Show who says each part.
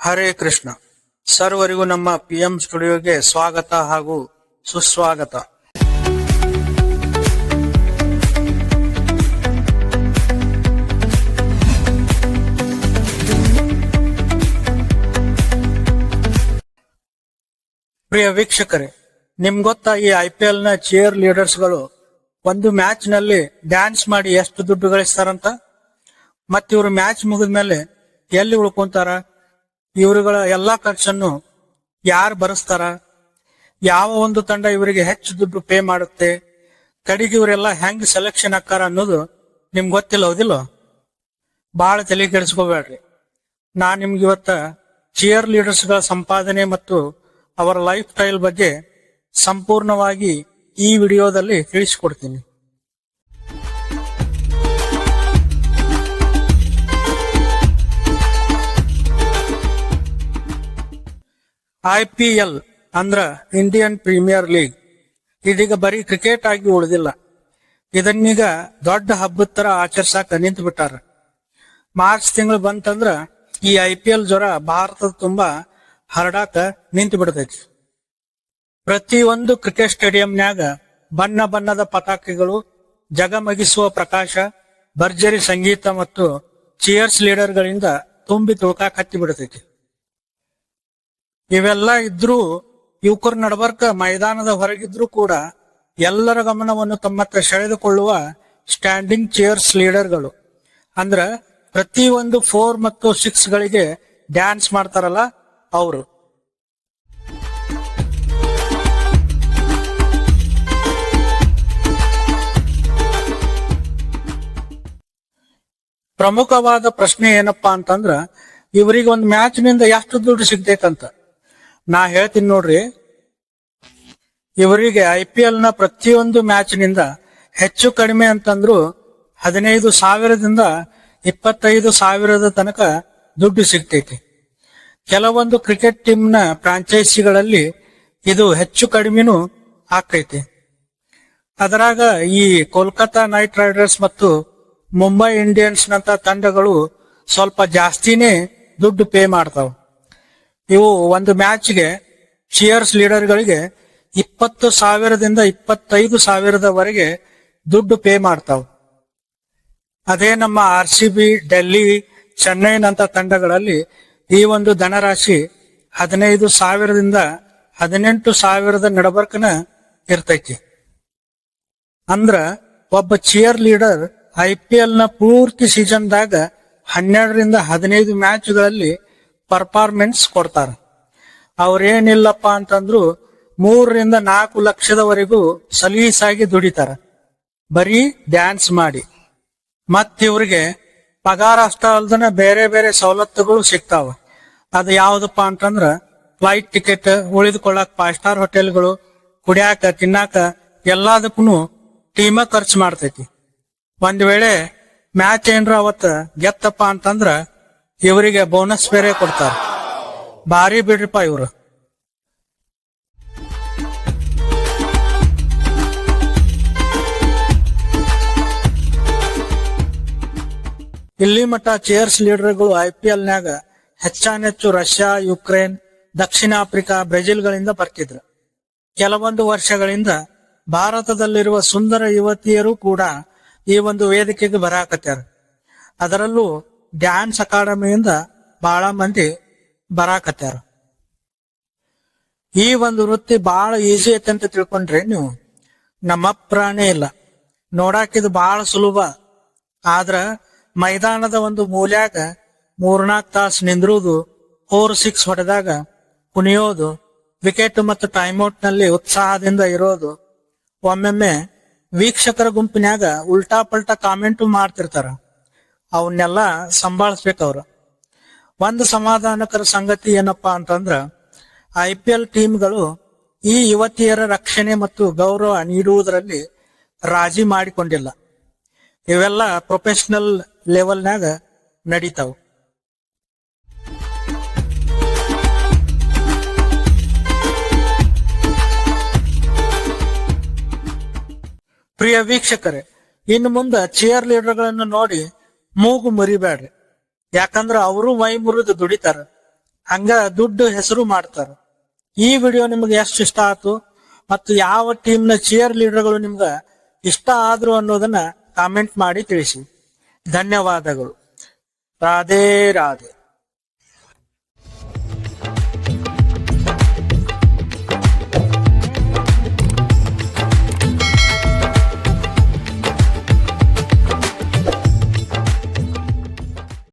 Speaker 1: ಹರೇ ಕೃಷ್ಣ. ಸರ್ವರಿಗೂ ನಮ್ಮ P M ಸ್ಟುಡಿಯೋಗೆ ಸ್ವಾಗತ ಹಾಗೂ ಸುಸ್ವಾಗತ. ಪ್ರಿಯ ವೀಕ್ಷಕರೇ ನಿಮ್ ಗೊತ್ತಾ ಈ ಐ ಪಿ ಎಲ್ನ ಚೇರ್ ಲೀಡರ್ಸ್ಗಳು ಒಂದು ಮ್ಯಾಚ್ನಲ್ಲಿ ಡ್ಯಾನ್ಸ್ ಮಾಡಿ ಎಷ್ಟು ದುಡ್ಡು ಗಳಿಸ್ತಾರಂತ? ಮತ್ತಿವ್ರು ಮ್ಯಾಚ್ ಮುಗಿದ್ಮೇಲೆ ಎಲ್ಲಿ ಉಳ್ಕೊಂತಾರ? ಇವರುಗಳ ಎಲ್ಲಾ ಖರ್ಚನ್ನು ಯಾರು ಭರಿಸ್ತಾರ? ಯಾವ ಒಂದು ತಂಡ ಇವರಿಗೆ ಹೆಚ್ಚು ದುಡ್ಡು ಪೇ ಮಾಡುತ್ತೆ? ಕಡೆಗೆ ಇವರೆಲ್ಲ ಹೆಂಗ್ ಸೆಲೆಕ್ಷನ್ ಆಕಾರ ಅನ್ನೋದು ನಿಮ್ಗೆ ಗೊತ್ತಿಲ್ಲ, ಹೌದಿಲ್ಲ? ಬಹಳ ತಲೆ ಕೆಡಿಸ್ಕೋಬೇಡ್ರಿ. ನಾ ನಿಮ್ಗೆ ಇವತ್ತ ಚಿಯರ್ ಲೀಡರ್ಸ್ಗಳ ಸಂಪಾದನೆ ಮತ್ತು ಅವರ ಲೈಫ್ ಸ್ಟೈಲ್ ಬಗ್ಗೆ ಸಂಪೂರ್ಣವಾಗಿ ಈ ವಿಡಿಯೋದಲ್ಲಿ ತಿಳಿಸಿಕೊಡ್ತೀನಿ. ಐ ಪಿ ಎಲ್ ಅಂದ್ರ ಇಂಡಿಯನ್ ಪ್ರೀಮಿಯರ್ ಲೀಗ್. ಇದೀಗ ಬರೀ ಕ್ರಿಕೆಟ್ ಆಗಿ ಉಳಿದಿಲ್ಲ. ಇದನ್ನೀಗ ದೊಡ್ಡ ಹಬ್ಬದ ತರ ಆಚರಿಸಾಕ ನಿಂತು ಬಿಟ್ಟಾರ. ಮಾರ್ಚ್ ತಿಂಗಳು ಬಂತಂದ್ರ ಈ ಐ ಪಿ ಎಲ್ ಜ್ವರ ಭಾರತದ ತುಂಬಾ ಹರಡಾಕ ನಿಂತು ಬಿಡ್ತೈತಿ. ಪ್ರತಿಯೊಂದು ಕ್ರಿಕೆಟ್ ಸ್ಟೇಡಿಯಂನ್ಯಾಗ ಬಣ್ಣ ಬಣ್ಣದ ಪತಾಕೆಗಳು, ಜಗಮಗಿಸುವ ಪ್ರಕಾಶ, ಭರ್ಜರಿ ಸಂಗೀತ ಮತ್ತು ಚಿಯರ್ಸ್ ಲೀಡರ್ಗಳಿಂದ ತುಂಬಿ ತುಳ್ಕಾಕ ಹತ್ತಿ ಬಿಡ್ತೈತಿ. ಇವೆಲ್ಲ ಇದ್ರೂ ಯುವಕರ ನಡಬರ್ಕ ಮೈದಾನದ ಹೊರಗಿದ್ರೂ ಕೂಡ ಎಲ್ಲರ ಗಮನವನ್ನು ತಮ್ಮತ್ತ ಸೆಳೆದುಕೊಳ್ಳುವ ಸ್ಟ್ಯಾಂಡಿಂಗ್ ಚೇರ್ಸ್ ಲೀಡರ್ಗಳು ಅಂದ್ರ ಪ್ರತಿ ಒಂದು ಫೋರ್ ಮತ್ತು ಸಿಕ್ಸ್ ಗಳಿಗೆ ಡ್ಯಾನ್ಸ್ ಮಾಡ್ತಾರಲ್ಲ ಅವರು. ಪ್ರಮುಖವಾದ ಪ್ರಶ್ನೆ ಏನಪ್ಪಾ ಅಂತಂದ್ರ, ಇವರಿಗೆ ಒಂದು ಮ್ಯಾಚ್ನಿಂದ ಎಷ್ಟು ದುಡ್ಡು ಸಿಗ್ತೈತಂತ ನಾ ಹೇಳ್ತೀನಿ ನೋಡ್ರಿ, ಇವರಿಗೆ ಐ ಪಿ ಎಲ್ನ ಪ್ರತಿಯೊಂದು ಮ್ಯಾಚ್ನಿಂದ ಹೆಚ್ಚು ಕಡಿಮೆ ಅಂತಂದ್ರು ಹದಿನೈದು ಸಾವಿರದಿಂದ ಇಪ್ಪತ್ತೈದು ಸಾವಿರದ ತನಕ ದುಡ್ಡು ಸಿಗ್ತೈತಿ. ಕೆಲವೊಂದು ಕ್ರಿಕೆಟ್ ಟೀಮ್ನ ಫ್ರಾಂಚೈಸಿಗಳಲ್ಲಿ ಇದು ಹೆಚ್ಚು ಕಡಿಮೆನೂ ಆಗ್ತೈತಿ. ಅದರಾಗ ಈ ಕೋಲ್ಕತಾ ನೈಟ್ ರೈಡರ್ಸ್ ಮತ್ತು ಮುಂಬೈ ಇಂಡಿಯನ್ಸ್ ನಂತ ತಂಡಗಳು ಸ್ವಲ್ಪ ಜಾಸ್ತಿನೇ ದುಡ್ಡು ಪೇ ಮಾಡ್ತಾವ. ಇವು ಒಂದು ಮ್ಯಾಚ್ಗೆ ಚಿಯರ್ಸ್ ಲೀಡರ್ಗಳಿಗೆ ಇಪ್ಪತ್ತು ಸಾವಿರದಿಂದ ಇಪ್ಪತ್ತೈದು ಸಾವಿರದವರೆಗೆ ದುಡ್ಡು ಪೇ ಮಾಡ್ತಾವ. ಅದೇ ನಮ್ಮ ಆರ್ ಸಿ ಬಿ ಡೆಲ್ಲಿ ಚೆನ್ನೈನಂತ ತಂಡಗಳಲ್ಲಿ ಈ ಒಂದು ಧನರಾಶಿ ಹದಿನೈದು ಸಾವಿರದಿಂದ ಹದಿನೆಂಟು ಸಾವಿರದ ನಡಬರ್ಕನ ಇರ್ತೈತಿ. ಅಂದ್ರ ಒಬ್ಬ ಚಿಯರ್ ಲೀಡರ್ ಐ ಪಿ ಎಲ್ನ ಪೂರ್ತಿ ಸೀಸನ್ದಾಗ ಹನ್ನೆರಡರಿಂದ ಹದಿನೈದು ಮ್ಯಾಚ್ಗಳಲ್ಲಿ ಪರ್ಫಾರ್ಮೆನ್ಸ್ ಕೊಡ್ತಾರೆ. ಅವ್ರೇನಿಲ್ಲಪ್ಪ ಅಂತಂದ್ರು ಮೂರರಿಂದ ನಾಲ್ಕು ಲಕ್ಷದವರೆಗೂ ಸಲೀಸಾಗಿ ದುಡಿತಾರ. ಬರೀ ಡ್ಯಾನ್ಸ್ ಮಾಡಿ. ಮತ್ತಿವ್ರಿಗೆ ಪಗಾರ ಅಷ್ಟ ಅಲ್ದನ ಬೇರೆ ಬೇರೆ ಸವಲತ್ತುಗಳು ಸಿಗ್ತಾವ. ಅದು ಯಾವ್ದಪ್ಪ ಅಂತಂದ್ರ ಫ್ಲೈಟ್ ಟಿಕೆಟ್ ಉಳಿದುಕೊಳ್ಳಾಕ ಫೈವ್ ಸ್ಟಾರ್ ಹೋಟೆಲ್ಗಳು ಕುಡಿಯಾಕ, ತಿನ್ನಾಕ ಎಲ್ಲದಕ್ಕೂ ಟೀಮ ಖರ್ಚು ಮಾಡ್ತೈತಿ. ಒಂದ್ ವೇಳೆ ಮ್ಯಾಚ್ ಏನ್ರ ಅವತ್ತ ಗೆತ್ತಪ್ಪ ಅಂತಂದ್ರ ಇವರಿಗೆ ಬೋನಸ್ ಬೇರೆ ಕೊಡ್ತಾರ. ಭಾರಿ ಬಿಡ್ರಿಪ್ಪ ಇವರು. ಇಲ್ಲಿ ಮಟ್ಟ ಚೇರ್ಸ್ ಲೀಡರ್ಗಳು ಐ ಪಿ ಎಲ್ ನ್ಯಾಗ ಹೆಚ್ಚಾನೆಚ್ಚು ರಷ್ಯಾ, ಯುಕ್ರೇನ್, ದಕ್ಷಿಣ ಆಫ್ರಿಕಾ, ಬ್ರೆಜಿಲ್ಗಳಿಂದ ಬರ್ತಿದ್ರು. ಕೆಲವೊಂದು ವರ್ಷಗಳಿಂದ ಭಾರತದಲ್ಲಿರುವ ಸುಂದರ ಯುವತಿಯರು ಕೂಡ ಈ ಒಂದು ವೇದಿಕೆಗೆ ಬರಾಕತ್ಯಾರ. ಅದರಲ್ಲೂ ಡ್ಯಾನ್ಸ್ ಅಕಾಡೆಮಿಯಿಂದ ಬಹಳ ಮಂದಿ ಬರಾಕತ್ಯಾರ ಈ ಒಂದು ವೃತ್ತಿ ಬಹಳ ಈಸಿ ಐತೆ ಅಂತ ತಿಳ್ಕೊಂಡ್ರೆ ನೀವು. ನಮ್ಮ ಪ್ರಾಣಿ ಇಲ್ಲ. ನೋಡಾಕಿದು ಬಹಳ ಸುಲಭ. ಆದ್ರ ಮೈದಾನದ ಒಂದು ಮೂಲ್ಯಾಗ ಮೂರ್ನಾಲ್ಕು ತಾಸು ನಿಂದ್ರುವುದು ಫೋರ್ ಸಿಕ್ಸ್ ಹೊಡೆದಾಗ ಕುಣಿಯೋದು ವಿಕೆಟ್ ಮತ್ತು ಟೈಮ್ಔಟ್ನಲ್ಲಿ ಉತ್ಸಾಹದಿಂದ ಇರೋದು. ಒಮ್ಮೊಮ್ಮೆ ವೀಕ್ಷಕರ ಗುಂಪಿನ್ಯಾಗ ಉಲ್ಟಾ ಪಲ್ಟಾ ಕಾಮೆಂಟ್ ಮಾಡ್ತಿರ್ತಾರ. ಅವನ್ನೆಲ್ಲ ಸಂಭಾಳಿಸ್ಬೇಕು ಅವ್ರು. ಒಂದು ಸಮಾಧಾನಕರ ಸಂಗತಿ ಏನಪ್ಪಾ ಅಂತಂದ್ರ, ಐ ಪಿ ಎಲ್ ಟೀಮ್ಗಳು ಈ ಯುವತಿಯರ ರಕ್ಷಣೆ ಮತ್ತು ಗೌರವ ನೀಡುವುದರಲ್ಲಿ ರಾಜಿ ಮಾಡಿಕೊಂಡಿಲ್ಲ. ಇವೆಲ್ಲ ಪ್ರೊಫೆಷನಲ್ ಲೆವೆಲ್ನಾಗ ನಡೀತಾವ. ಪ್ರಿಯ ವೀಕ್ಷಕರೇ, ಇನ್ನು ಮುಂದೆ ಚೇರ್ ಲೀಡರ್ಗಳನ್ನು ನೋಡಿ ಮೂಗು ಮುರಿಬೇಡ್ರಿ. ಯಾಕಂದ್ರ ಅವರು ಮೈ ಮುರಿದು ದುಡಿತಾರ. ಹಂಗ ದುಡ್ಡು ಹೆಸರು ಮಾಡ್ತಾರ. ಈ ವಿಡಿಯೋ ನಿಮ್ಗೆ ಎಷ್ಟು ಇಷ್ಟ ಆಯ್ತು ಮತ್ತು ಯಾವ ಟೀಮ್ನ ಚೇರ್ ಲೀಡರ್ಗಳು ನಿಮ್ಗೆ ಇಷ್ಟ ಆದ್ರು ಅನ್ನೋದನ್ನ ಕಾಮೆಂಟ್ ಮಾಡಿ ತಿಳಿಸಿ. ಧನ್ಯವಾದಗಳು. ರಾಧೇ, ರಾಧೆ.